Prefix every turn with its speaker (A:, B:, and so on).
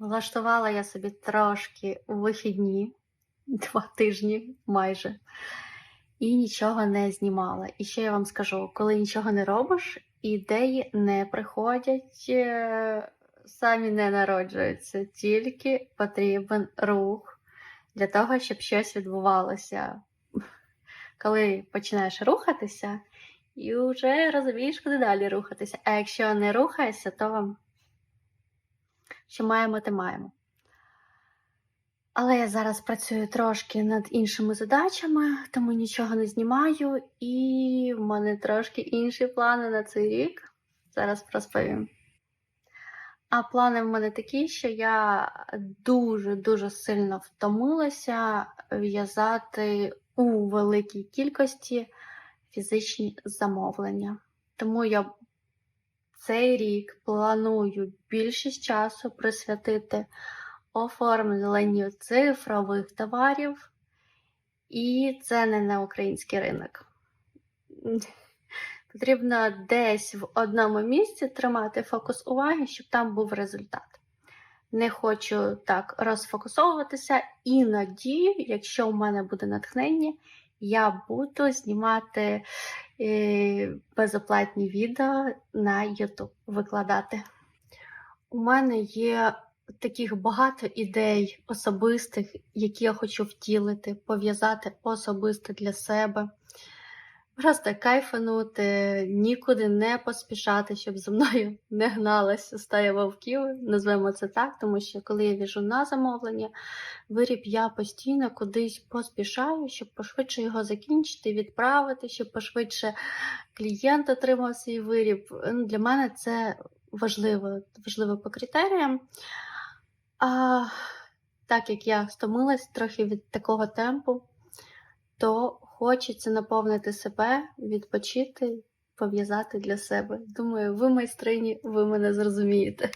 A: Влаштувала я собі трошки вихідні, два тижні майже, і нічого не знімала. І ще я вам скажу, коли нічого не робиш, ідеї не приходять, е, самі не народжуються, тільки потрібен рух для того, щоб щось відбувалося. Коли починаєш рухатися, і вже розумієш, куди далі рухатися. А якщо не рухаєшся, то вам що маємо, те маємо. Але я зараз працюю трошки над іншими задачами, тому нічого не знімаю, і в мене трошки інші плани на цей рік. Зараз розповім. А плани в мене такі, що я дуже-дуже сильно втомилася в'язати у великій кількості фізичні замовлення. Тому я цей рік планую більшість часу присвятити оформленню цифрових товарів, і це не на український ринок. Потрібно десь в одному місці тримати фокус уваги, щоб там був результат. Не хочу так розфокусовуватися, іноді, якщо в мене буде натхнення, я буду знімати безоплатні відео на YouTube викладати. У мене є таких багато ідей особистих, які я хочу втілити, пов'язати особисто для себе. Просто кайфанути, нікуди не поспішати, щоб за мною не гналася стая вовків, назвемо це так, тому що коли я віжу на замовлення, виріб я постійно кудись поспішаю, щоб пошвидше його закінчити, відправити, щоб пошвидше клієнт отримав свій виріб. Для мене це важливо, важливо по критеріям. А так як я стомилась трохи від такого темпу, то хочеться наповнити себе, відпочити, пов'язати для себе. Думаю, ви майстрині, ви мене зрозумієте.